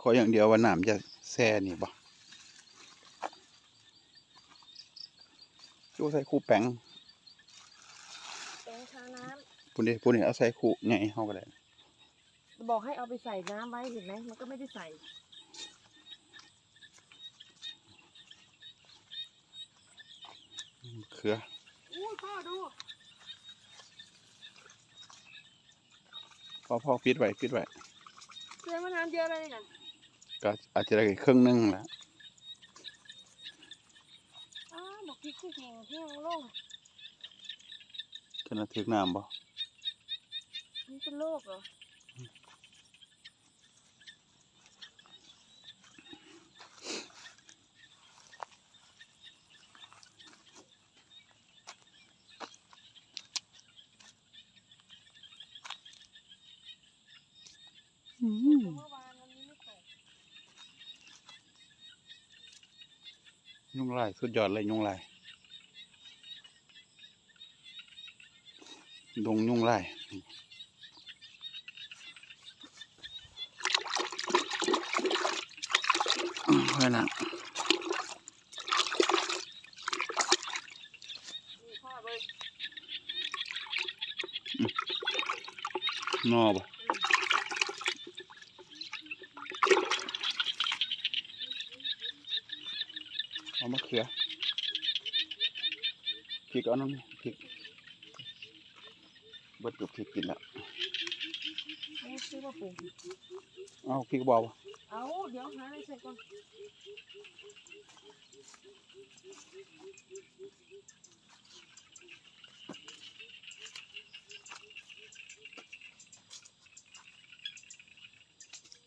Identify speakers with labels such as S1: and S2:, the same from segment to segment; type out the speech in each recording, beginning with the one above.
S1: ขออย่างเดียวว่าน้ำจะแซ่นี่บ่ดูใส่คู่แป้ง
S2: แกงชาน้
S1: ปุ่นนี้ปุ่นนี้เอาใส่คู่ใหญ่เฮาก็ได้ำ
S2: บอกให้เอาไปใส่น้ำไว้เห็นไหมมันก็ไม่ได้ใส่
S1: เขือ
S2: อู้พ่อดู
S1: พอพอปิดไว้ปิดไว้
S2: เกลือมะนาวเยอะเลยนี่นะ
S1: ก็อาจจะได้ครึ่งหนึงละ
S2: อ้าวบอกพริกที่แห้งแห้งลง
S1: จนถึกน้ำบ่
S2: มันเป็นโรคเหรอ เมื่อวานวันนี้ไม่ตก
S1: ยุงลาย สุดยอดเลยยุงลาย ดงยุงลายอืมไว้นะ
S2: นี่พ่อเลย
S1: นอบ่ เอามะเขือพริกเอาน้ำนี่พริกเบิดกับพริกกินแล้ว
S2: ไม่ซื้อมาปลูก
S1: เอาพริกบอบ่
S2: เอาเดี๋ยวหาอะไรใส่ก่อน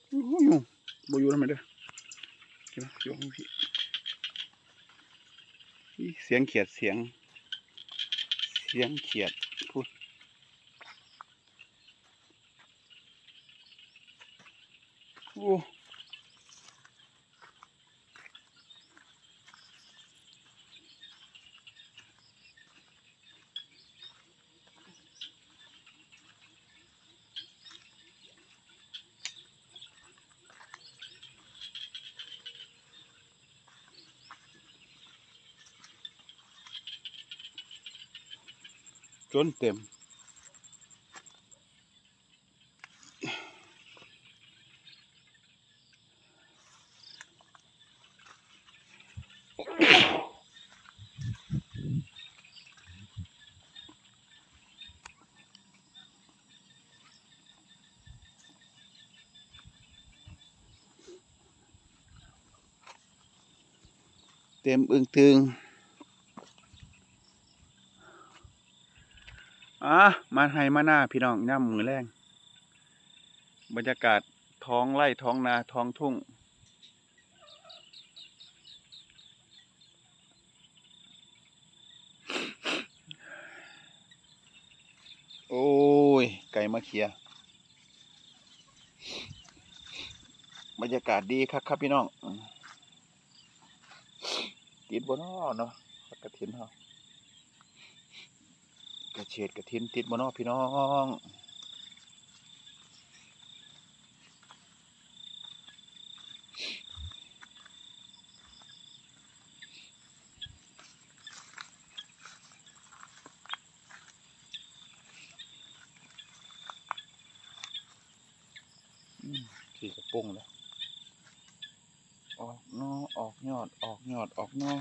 S1: โอ้ยยุงบ่อยู่แล้วไหมเด้อกินไหมอยู่ข้างพี่อีเสียงเขียดเสียง เสียงเขียดพูดโอ้ จนเต็มเต็มอึ้งตึงอะ มาให้มาหน้าพี่น้องย่ำมือแรงบรรยากาศท้องไร่ท้องนาท้องทุ่ง โอ้ย ไก่มาเขียบรรยากาศดีครับครับพี่น้องอืมติดบนอ้อเนาะกระถินเฮา กระเฉดกระถินติดบนอ้อพี่น้องขี่กระปุ้งแล้วออกนอออกยอด ออกยอด ออกนอ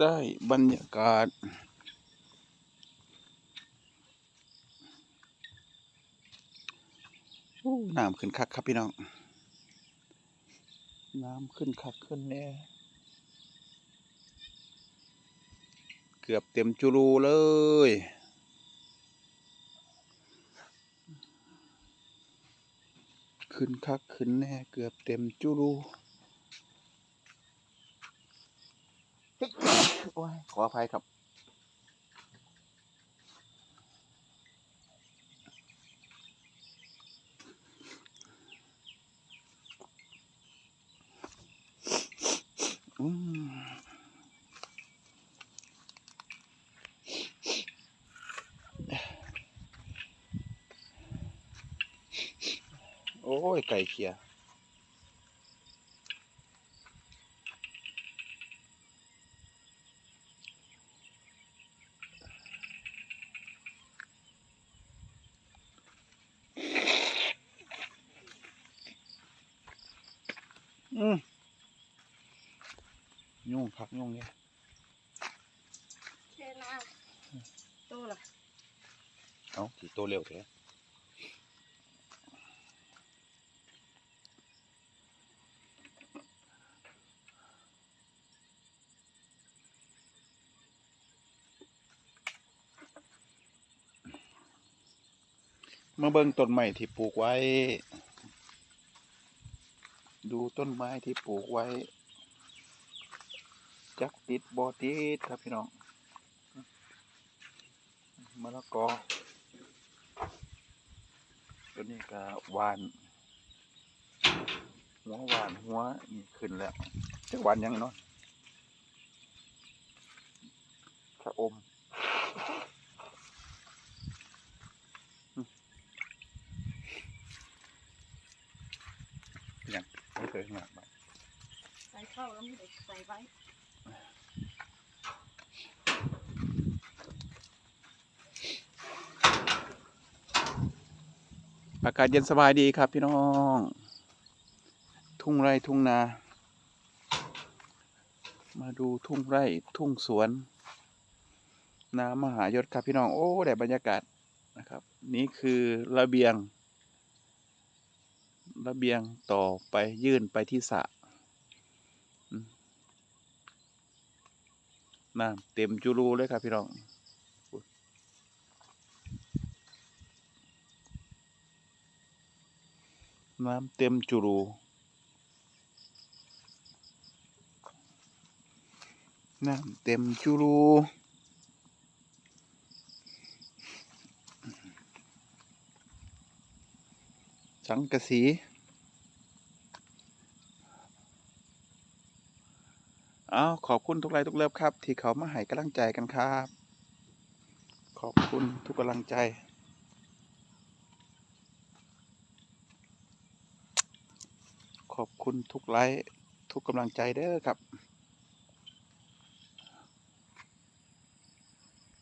S1: ได้บรรยากาศ น้ำขึ้นคักครับพี่น้อง น้ำขึ้นคักขึ้นแน่เกือบเต็มจุรูเลย ขึ้นคักขึ้นแน่ เกือบเต็มจุรู โอ้ยขออภัยครับอืมโอ้ยไก่เขีย อืมยุ่งพักยุ่งเนี่ย
S2: เชนาโตละ
S1: เอาสีโตเร็วเถอะมาเบิ่งต้นไม้ที่ปลูกไว้ ดูต้นไม้ที่ปลูกไว้ จักติดบอติดครับพี่น้องมะละกอตัวนี้ก็หวานหัวหวานหัวนี่ขึ้นแล้วจะหวานยังเนาะชะอมอืมยัง ไม่เคยหนักมา
S2: ใส่เข้าแล้วไม่ได้ใส่ไว้
S1: อากาศเย็นสบายดีครับพี่น้อง ทุ่งไร่ทุ่งนา มาดูทุ่งไร่ทุ่งสวน น้ำมหายศครับพี่น้อง โอ้ได้บรรยากาศนะครับ นี่คือระเบียง ระเบียงต่อไปยื่นไปที่สระน้ำเต็มจุรูเลยครับพี่น้องน้ำเต็มจุรูน้ำเต็มจุรู สังกะสี เอาขอบคุณทุกไลทุกเลิฟครับ ที่เขามาให้กำลังใจกันครับ ขอบคุณทุกกำลังใจ ขอบคุณทุกไลค์ทุกกำลังใจเด้อครับ